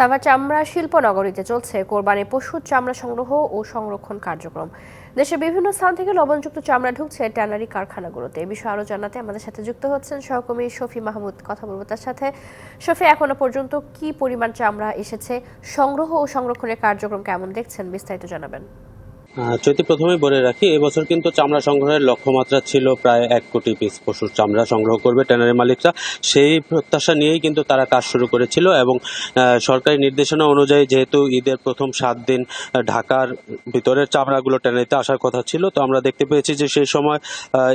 সাভার চামড়া শিল্প নগরীতে চলছে কোরবানি পশুর চামড়া সংগ্রহ ও সংরক্ষণ কার্যক্রম। দেশের বিভিন্ন স্থান থেকে লবণযুক্ত চামড়া ঢুকছে ট্যানারি কারখানাগুলোতে। এ বিষয়ে আরও জানাতে আমাদের সাথে যুক্ত হচ্ছেন সহকর্মী শফি মাহমুদ। কথা বলব তার সাথে। শফি, এখনও পর্যন্ত কি পরিমাণ চামড়া এসেছে? সংগ্রহ ও সংরক্ষণের কার্যক্রম কেমন দেখছেন? বিস্তারিত জানাবেন। চৈতি প্রথমেই বলে রাখি, এবছর কিন্তু চামড়া সংগ্রহের লক্ষ্যমাত্রা ছিল প্রায় এক কোটি পিস পশুর চামড়া সংগ্রহ করবে ট্যানারি মালিকরা। সেই প্রত্যাশা নিয়েই কিন্তু তারা কাজ শুরু করেছিল এবং সরকারি নির্দেশনা অনুযায়ী যেহেতু ঈদের প্রথম সাত দিন ঢাকার ভিতরের চামড়াগুলো ট্যানারিতে আসার কথা ছিল, তো আমরা দেখতে পেয়েছি যে সেই সময়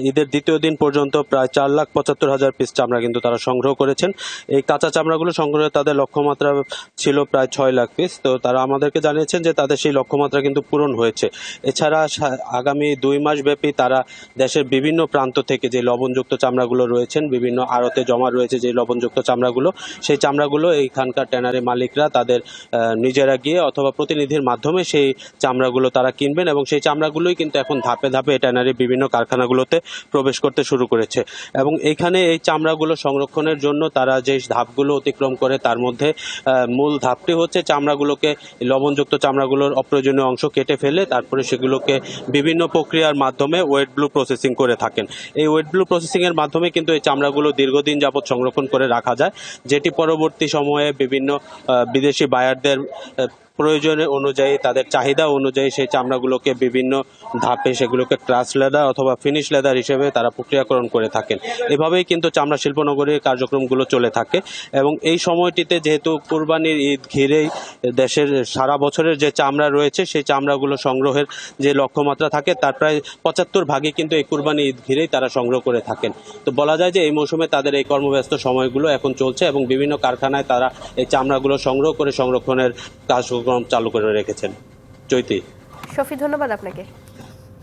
ঈদের দ্বিতীয় দিন পর্যন্ত প্রায় চার লাখ পঁচাত্তর হাজার পিস চামড়া কিন্তু তারা সংগ্রহ করেছেন। এই কাঁচা চামড়াগুলো সংগ্রহে তাদের লক্ষ্যমাত্রা ছিল প্রায় ছয় লাখ পিস তো তারা আমাদেরকে জানিয়েছেন যে তাদের সেই লক্ষ্যমাত্রা কিন্তু পূরণ হয়েছে। এছাড়া আগামী দুই মাস ব্যাপী তারা দেশের বিভিন্ন প্রান্ত থেকে যে লবণযুক্ত চামড়াগুলো রয়েছেন, বিভিন্ন আড়তে জমা রয়েছে যে লবণযুক্ত চামড়াগুলো, সেই চামড়াগুলো এইখানকার ট্যানারি মালিকরা তাদের নিজেরা গিয়ে অথবা প্রতিনিধির মাধ্যমে সেই চামড়াগুলো তারা কিনবেন এবং সেই চামড়াগুলোই কিন্তু এখন ধাপে ধাপে এই ট্যানারির বিভিন্ন কারখানাগুলোতে প্রবেশ করতে শুরু করেছে। এবং এইখানে এই চামড়াগুলো সংরক্ষণের জন্য তারা যে ধাপগুলো অতিক্রম করে তার মধ্যে মূল ধাপটি হচ্ছে চামড়াগুলোকে, লবণযুক্ত চামড়াগুলোর অপ্রয়োজনীয় অংশ কেটে ফেলে, তারপরে সেগুলোকে বিভিন্ন প্রক্রিয়ার মাধ্যমে ওয়েট ব্লু প্রসেসিং করে থাকেন। এই ওয়েট ব্লু প্রসেসিংয়ের মাধ্যমে কিন্তু এই চামড়াগুলো দীর্ঘদিন যাবৎ সংরক্ষণ করে রাখা যায়, যেটি পরবর্তী সময়ে বিভিন্ন বিদেশি বায়ারদের প্রয়োজনে অনুযায়ী, তাদের চাহিদা অনুযায়ী সেই চামড়াগুলোকে বিভিন্ন ধাপে সেগুলোকে ক্রাস লেদার অথবা ফিনিশ লেদার হিসেবে তারা প্রক্রিয়াকরণ করে থাকেন। এভাবেই কিন্তু চামড়া শিল্পনগরীর কার্যক্রমগুলো চলে থাকে এবং এই সময়টিতে যেহেতু কুরবানির ঈদ ঘিরেই দেশের সারা বছরের যে চামড়া রয়েছে, সেই চামড়াগুলো সংগ্রহের যে লক্ষ্যমাত্রা থাকে, তার প্রায় পঁচাত্তর ভাগে কিন্তু এই কুরবানি ঈদ ঘিরেই তারা সংগ্রহ করে থাকেন। তো বলা যায় যে এই মৌসুমে তাদের এই কর্মব্যস্ত সময়গুলো এখন চলছে এবং বিভিন্ন কারখানায় তারা এই চামড়াগুলো সংগ্রহ করে সংরক্ষণের কার্যক্রম চালু করে রেখেছেন। চৈতি। সফি ধন্যবাদ আপনাকে।